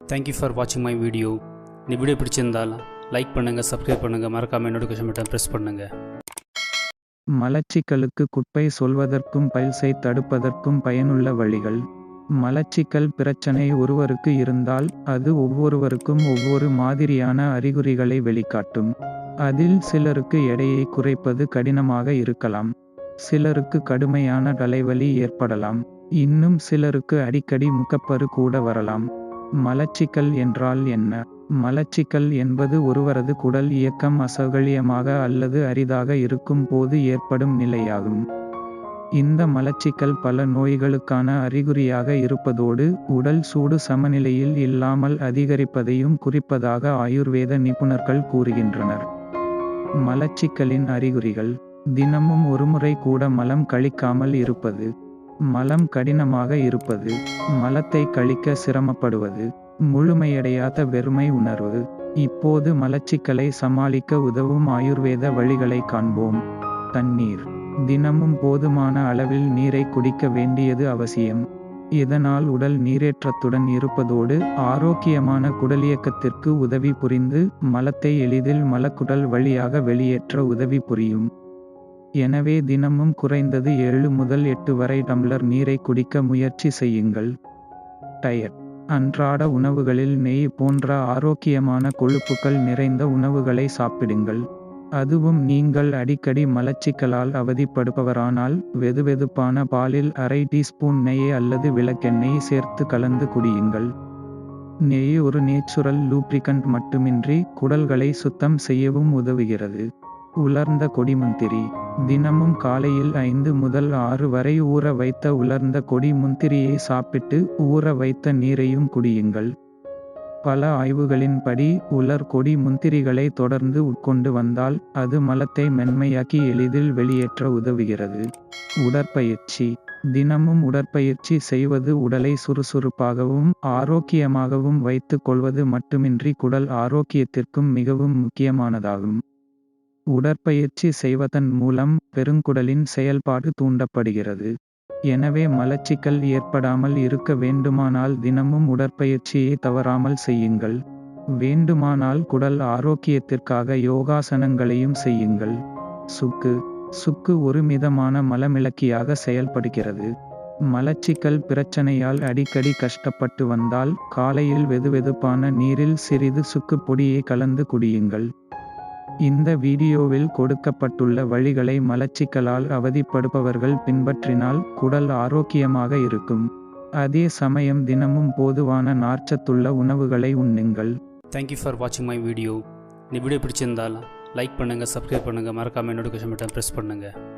Thank you for வாட்சிங் my video இந்த video பிடிச்சிருந்தால் லைக் பண்ணுங்கள் சப்ஸ்கிரைப் பண்ணுங்கள் மறக்காமல் நோட்டிஃபிகேஷன் பட்டன் ப்ரெஸ் பண்ணுங்கள் மலச்சிக்கலுக்கு குப்பை சொல்வதற்கும் பைல்ஸை தடுப்பதற்கும் பயனுள்ள வழிகள். மலச்சிக்கல் பிரச்சனை ஒருவருக்கு இருந்தால் அது ஒவ்வொருவருக்கும் ஒவ்வொரு மாதிரியான அறிகுறிகளை வெளிக்காட்டும். அதில் சிலருக்கு எடையை குறைப்பது கடினமாக இருக்கலாம். சிலருக்கு கடுமையான தலைவலி ஏற்படலாம். இன்னும் சிலருக்கு அடிக்கடி முகப்பரு கூட வரலாம். மலச்சிக்கல் என்றால் என்ன? மலச்சிக்கல் என்பது ஒருவரது குடல் இயக்கம் அசௌகரியமாக அல்லது அரிதாக இருக்கும் போது ஏற்படும் நிலையாகும். இந்த மலச்சிக்கல் பல நோய்களுக்கான அறிகுறியாக இருப்பதோடு உடல் சூடு சமநிலையில் இல்லாமல் அதிகரிப்பதையும் குறிப்பதாக ஆயுர்வேத நிபுணர்கள் கூறுகின்றனர். மலச்சிக்கலின் அறிகுறிகள். தினமும் ஒருமுறை கூட மலம் கழிக்காமல் இருப்பது. மலம் கடினமாக இருப்பது மலத்தை கழிக்க சிரமப்படுவது முழுமையடையாத வெறுமை உணர்வு. இப்போது மலச்சிக்கலை சமாளிக்க உதவும் ஆயுர்வேத வழிகளை காண்போம். தண்ணீர். தினமும் போதுமான அளவில் நீரை குடிக்க வேண்டியது அவசியம். இதனால் உடல் நீரேற்றத்துடன் இருப்பதோடு ஆரோக்கியமான குடலியக்கத்திற்கு உதவி புரிந்து மலத்தை எளிதில் மலக்குடல் வழியாக வெளியேற்ற உதவி புரியும். எனவே தினமும் குறைந்தது ஏழு முதல் எட்டு வரை டம்ளர் நீரை குடிக்க முயற்சி செய்யுங்கள். டயட் அன்றாட உணவுகளில் நெய் போன்ற ஆரோக்கியமான கொழுப்புகள் நிறைந்த உணவுகளை சாப்பிடுங்கள். அதுவும் நீங்கள் அடிக்கடி மலச்சிக்கலால் அவதிப்படுபவரானால் வெதுவெதுப்பான பாலில் அரை டீஸ்பூன் நெய் அல்லது விளக்கெண்ணெய் சேர்த்து கலந்து குடியுங்கள். நெய் ஒரு நேச்சுரல் லூப்ரிகண்ட் மட்டுமின்றி குடல்களை சுத்தம் செய்யவும் உதவுகிறது. உலர்ந்த கொடிமுந்திரி தினமும் காலையில் ஐந்து முதல் ஆறு வரை ஊற வைத்த உலர்ந்த கொடி முந்திரியை சாப்பிட்டு ஊற வைத்த நீரையும் குடியுங்கள். பல ஆய்வுகளின்படி உலர் கொடி முந்திரிகளை தொடர்ந்து உட்கொண்டு வந்தால் அது மலத்தை மென்மையாக்கி எளிதில் வெளியேற்ற உதவுகிறது. உடற்பயிற்சி. தினமும் உடற்பயிற்சி செய்வது உடலை சுறுசுறுப்பாகவும் ஆரோக்கியமாகவும் வைத்துக் கொள்வது மட்டுமின்றி குடல் ஆரோக்கியத்திற்கும் மிகவும் முக்கியமானதாகும். உடற்பயிற்சி செய்வதன் மூலம் பெருங்குடலின் செயல்பாடு தூண்டப்படுகிறது. எனவே மலச்சிக்கல் ஏற்படாமல் இருக்க வேண்டுமானால் தினமும் உடற்பயிற்சியை தவறாமல் செய்யுங்கள். வேண்டுமானால் குடல் ஆரோக்கியத்திற்காக யோகாசனங்களையும் செய்யுங்கள். சுக்கு. சுக்கு ஒரு மிதமான மலமிளக்கியாக செயல்படுகிறது. மலச்சிக்கல் பிரச்சனையால் அடிக்கடி கஷ்டப்பட்டு வந்தால் காலையில் வெதுவெதுப்பான நீரில் சிறிது சுக்கு பொடியை கலந்து குடியுங்கள். இந்த வீடியோவில் கொடுக்கப்பட்டுள்ள வழிகளை மலச்சிக்கலால் அவதிப்படுபவர்கள் பின்பற்றினால் குடல் ஆரோக்கியமாக இருக்கும். அதே சமயம் தினமும் போதுவான நார்ச்சத்துள்ள உணவுகளை உண்ணுங்கள். தேங்க்யூ ஃபார் வாட்சிங் மை வீடியோ இந்த வீடியோ பிடிச்சிருந்தால் லைக் பண்ணுங்கள் சப்ஸ்கிரைப் பண்ணுங்கள் மறக்காமல் நோட்டிஃபிகேஷன் பட்டன் ப்ரெஸ் பண்ணுங்கள்